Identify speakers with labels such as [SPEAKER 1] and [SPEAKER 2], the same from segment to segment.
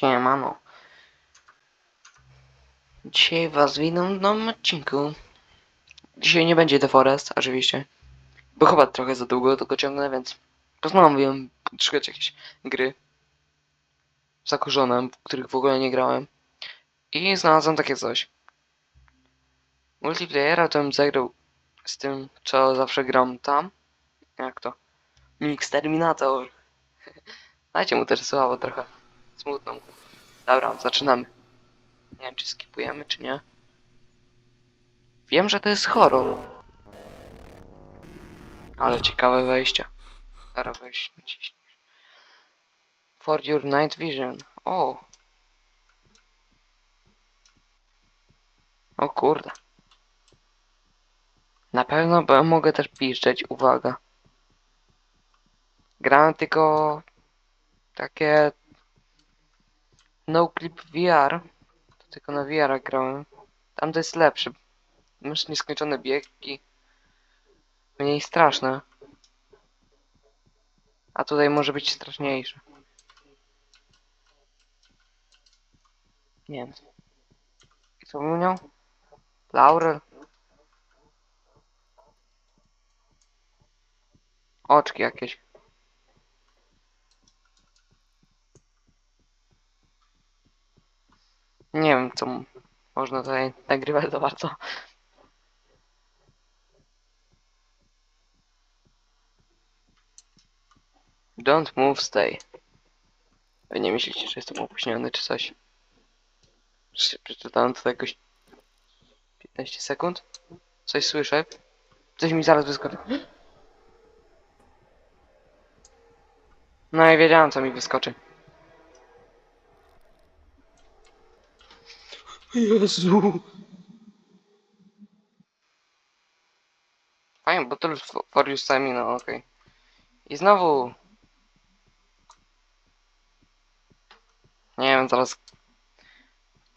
[SPEAKER 1] Siemano. Dzisiaj was witam w nowym odcinku. Dzisiaj nie będzie The Forest, oczywiście. Bo chyba trochę za długo tego ciągnę, więc postanowiłem szukać jakieś gry zakurzone, w których w ogóle nie grałem. I znalazłem takie coś. Multiplayera to bym zagrał z tym, co zawsze gram tam. Jak to? Mix Terminator. Dajcie mu też słabo trochę. Smutną. Dobra, zaczynamy. Nie wiem, czy skipujemy, czy nie. Wiem, że to jest horror. Ale ciekawe wejście. Dobra, weź, naciśnij. For your night vision. O! O kurde. Na pewno bo mogę też piszczeć, uwaga. Grałem tylko takie No Clip VR. To tylko na VR grałem. Tam to jest lepszy. Masz nieskończone biegi. Mniej straszne. A tutaj może być straszniejsze. Nie wiem. Co miał? Laurel? Oczki jakieś. Nie wiem, co można tutaj nagrywać za bardzo. Don't move, stay. Wy nie myślicie, że jestem opóźniony czy coś? Czy Przeczytałem tutaj jakoś 15 sekund? Coś słyszę? Coś mi zaraz wyskoczy. No i wiedziałem, co mi wyskoczy. Jezu. Fajnie, to for, you semi, no okej. I znowu. Nie wiem, zaraz.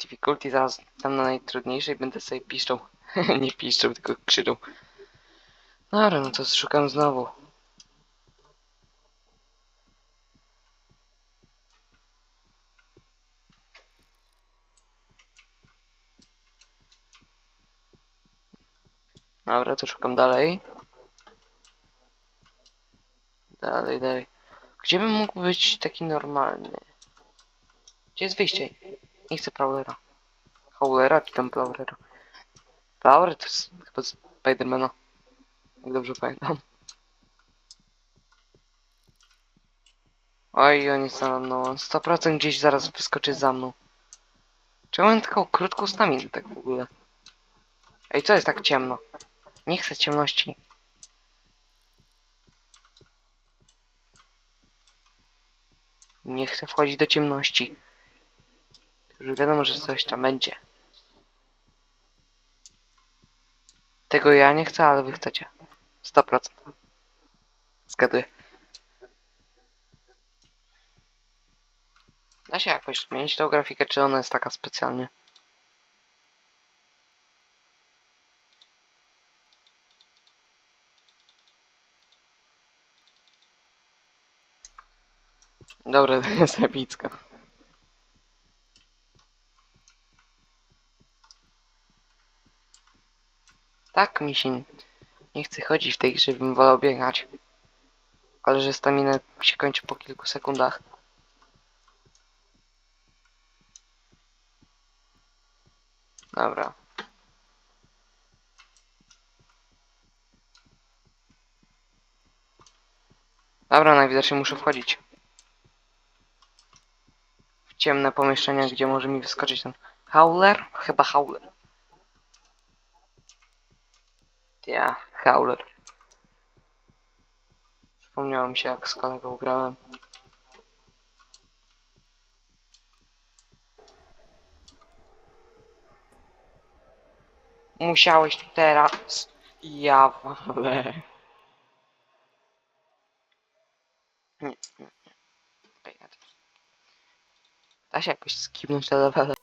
[SPEAKER 1] Difficulty zaraz tam na najtrudniejszej będę sobie piszczał. Nie piszczał, tylko krzyczał. Dobra, no to szukam znowu. Dobra, to szukam dalej. Dalej, dalej. Gdzie bym mógł być taki normalny? Gdzie jest wyjście? Nie chcę Prowlera. Howlera czy tam Prowlera? Prowler to jest chyba z Spidermana. Jak dobrze pamiętam. Oj, oni są no 100% gdzieś zaraz wyskoczy za mną. Czemu mam taką krótką staminę tak w ogóle? Ej, co jest tak ciemno? Nie chcę ciemności. Nie chcę wchodzić do ciemności. Już wiadomo, że coś tam będzie. Tego ja nie chcę, ale wy chcecie. 100%. Zgaduję. Da się jakoś zmienić tą grafikę, czy ona jest taka specjalnie? Dobra, to jest epicka. Tak mi nie chce chodzić w tej grze, bym wolał biegać. Ale że stamina się kończy po kilku sekundach. Dobra. Dobra, najwidoczniej muszę wchodzić. Ciemne pomieszczenia, gdzie może mi wyskoczyć ten howler? Chyba howler. Ja, howler. Przypomniało mi się jak z kolegą grałem. Musiałeś teraz. Ja wale. Nie, nie, nie. Ej, ja też- Da się jakoś skipnąć te levele.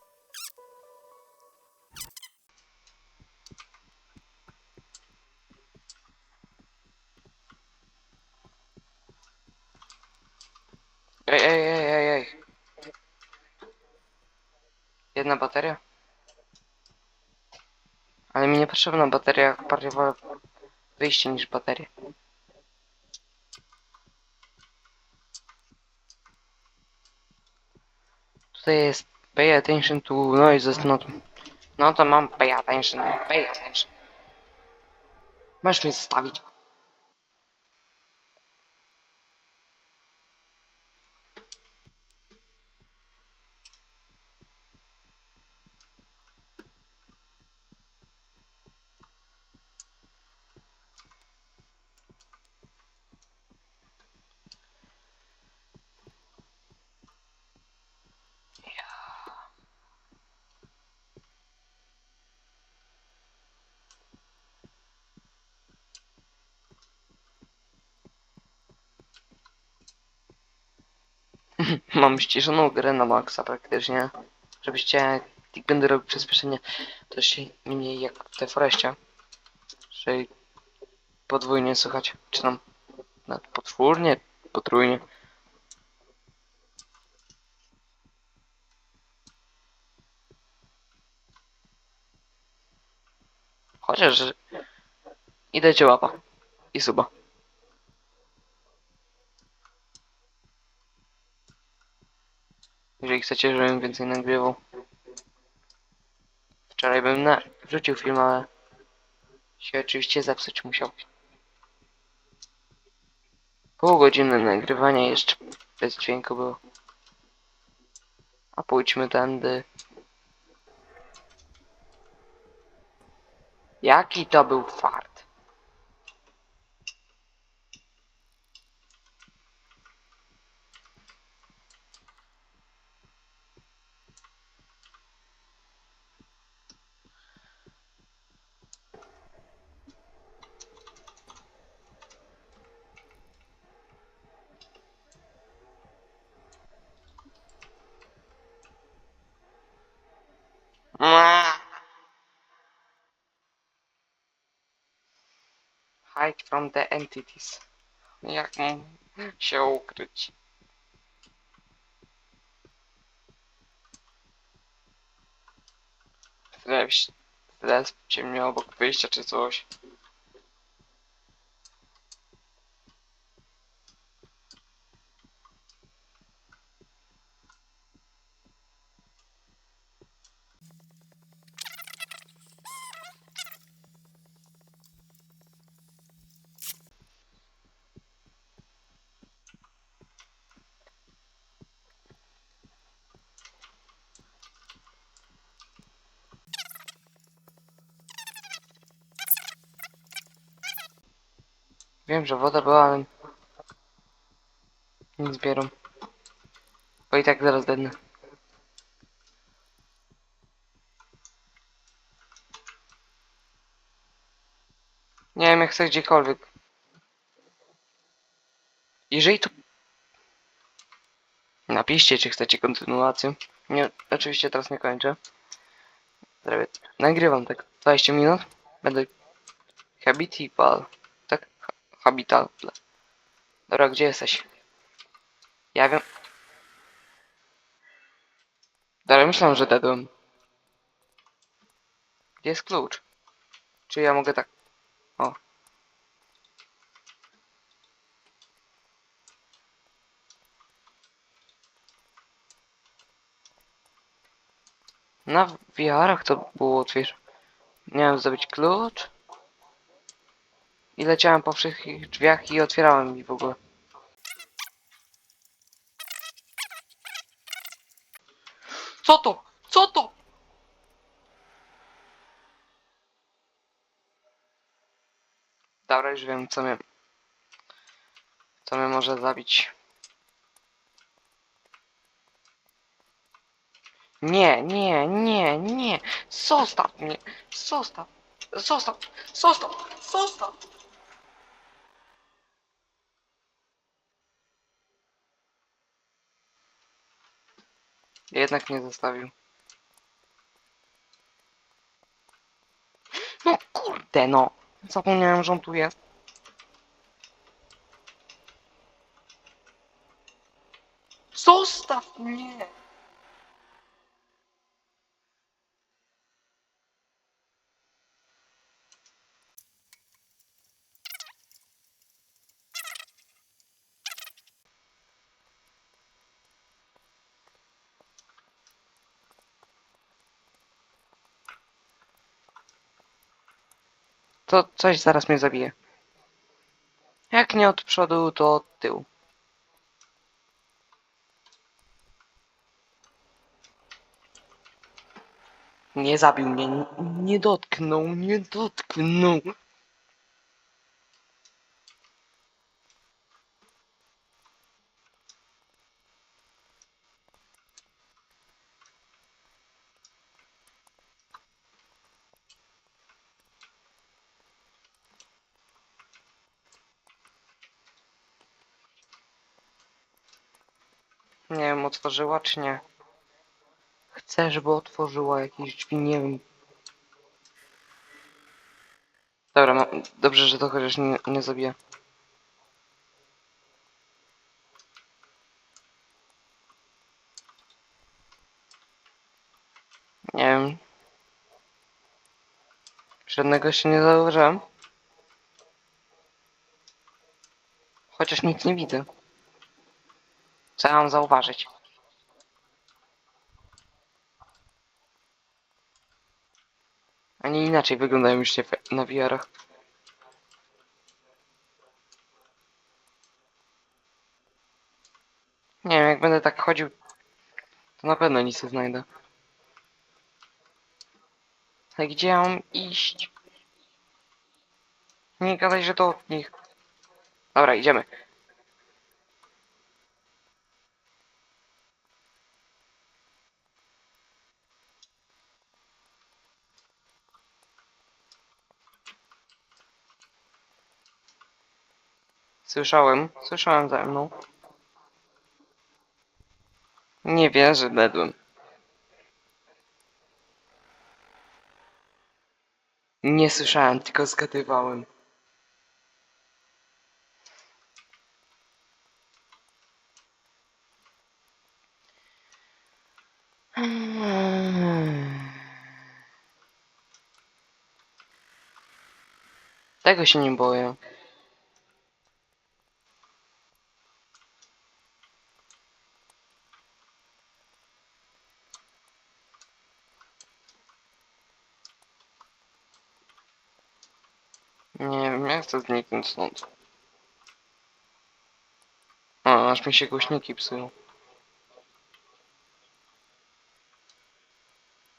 [SPEAKER 1] Ej, ej, ej, ej, ej. Jedna bateria? Ale mi nie potrzebna bateria, bardziej wolę wyjście niż bateria. Tutaj jest pay attention to noises not... No to mam pay attention, pay attention. Możesz mnie zostawić. Mam ściszoną grę na maksa praktycznie. Żebyście, jak będę robił przyspieszenie, to się mniej jak w tej foreście. Czyli podwójnie słychać, czy tam nawet potwórnie, potrójnie. Chociaż, że i dajcie łapa i suba. Jeżeli chcecie, żebym więcej nagrywał. Wczoraj bym na... wrzucił film, ale się oczywiście zepsuć musiał. Pół godziny nagrywania jeszcze bez dźwięku było. A pójdźmy tędy. Jaki to był fart? From the entities. Jak się ukryć? Teraz ciemnie obok wyjścia czy coś. Wiem, że woda była, ale... Nie zbieram. Bo i tak zaraz dednę. Nie wiem, jak chcę gdziekolwiek. Jeżeli tu... Napiszcie, czy chcecie kontynuację. Nie, oczywiście teraz nie kończę. Zrobię... Nagrywam tak 20 minut. Będę... Habitable. Tak? Ha- Habitable. Dobra, gdzie jesteś? Ja wiem. Dalej myślałem, że dedłem. Gdzie jest klucz? Czy ja mogę tak... O. Na wiarach to było łatwiejsze. Miałem zdobyć klucz. I leciałem po wszystkich drzwiach i otwierałem mi w ogóle. Co to? Co to? Dobra, już wiem, co mnie... Co mnie może zabić. Nie, nie, nie, nie. Zostaw mnie. Zostaw. Zostaw. Zostaw. Zostaw. Jednak nie zostawił. No kurde no. Zapomniałem, że on tu jest. Zostaw mnie! To coś zaraz mnie zabije. Jak nie od przodu, to od tyłu. Nie zabił mnie, nie, dotknął, nie dotknął. Nie wiem, otworzyła czy nie. Chcę, żeby otworzyła jakieś drzwi, nie wiem. Dobra, ma... dobrze, że to chociaż nie, nie. Nie wiem. Żadnego jeszcze nie zauważyłem. Chociaż nic nie widzę. Co ja mam zauważyć? A nie inaczej wyglądają już się na VR-ach. Nie wiem, jak będę tak chodził, to na pewno nic nie znajdę. Ale gdzie ja mam iść? Nie gadaj, że to od nich. Dobra, idziemy. Słyszałem, słyszałem za mną. Nie wierzę, dedłem. Nie słyszałem, tylko zgadywałem. Tego się nie boję. Nie wiem, jak to zniknąć stąd. A, aż mi się głośniki psują.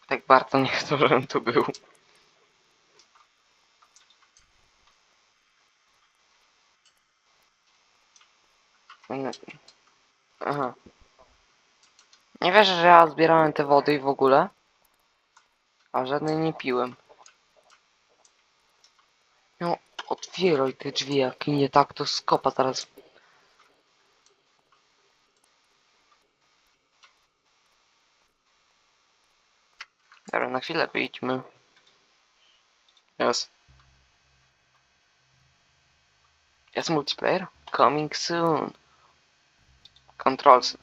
[SPEAKER 1] Tak bardzo nie chcę, żebym tu był. Aha. Nie wierzę, że ja zbierałem te wody i w ogóle. A żadnej nie piłem. No, otwieraj te drzwi, jak nie tak, to skopa zaraz. Dobra, na chwilę wyjdźmy. Jest. Jest multiplayer? Coming soon. Controls.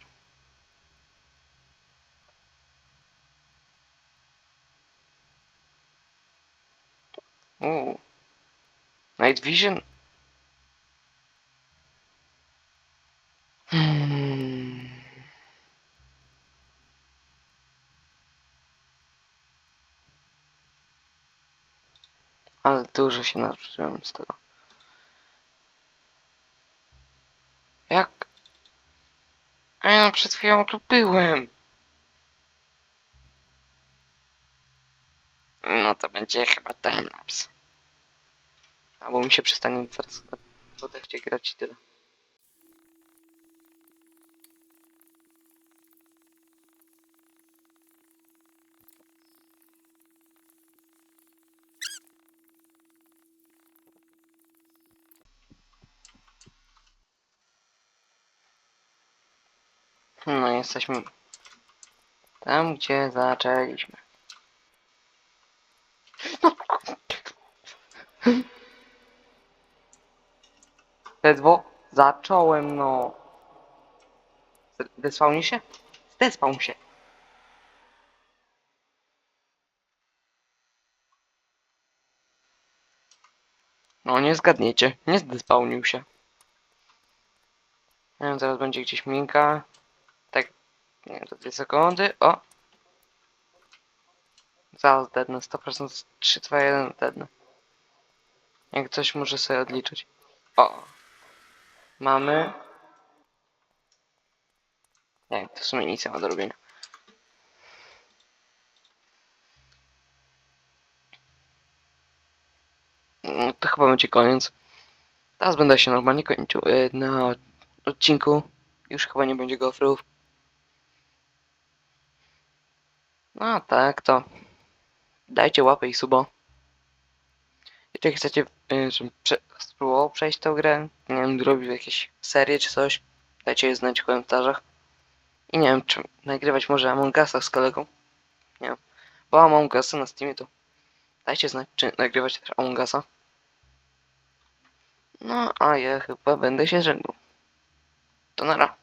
[SPEAKER 1] Uuu. Night Vision? Hmm. Ale dużo się nauczyłem z tego. Jak? A ja przed chwilą tu byłem. No to będzie chyba timelapse. Albo mi się przestanie zaraz wodę chcieć grać i tyle. No jesteśmy tam, gdzie zaczęliśmy. Ledwo zacząłem, no. Despawni się? Despawn się. No nie zgadniecie, nie zdespawnił się. Nie wiem, zaraz będzie gdzieś minka. Tak, nie wiem, za 2 sekundy. O! Zaraz deadnę, 100%, 3, 2, 1, deadnę. Jak coś może sobie odliczyć. O! Mamy... Nie, to w sumie nic nie ma do robienia. No, to chyba będzie koniec. Teraz będę się normalnie kończył y, na odcinku. Już chyba nie będzie gofrów. No tak to. Dajcie łapę i subo. Jeżeli chcecie, żebym prze spróbował przejść tę grę, nie wiem, zrobił jakieś serie czy coś, dajcie je znać w komentarzach. I nie wiem, czy nagrywać może Among Usa z kolegą. Nie wiem. Bo Among Usa na Steamie to dajcie znać, czy nagrywać też Among Usa. No, a ja chyba będę się żegnał. To nara.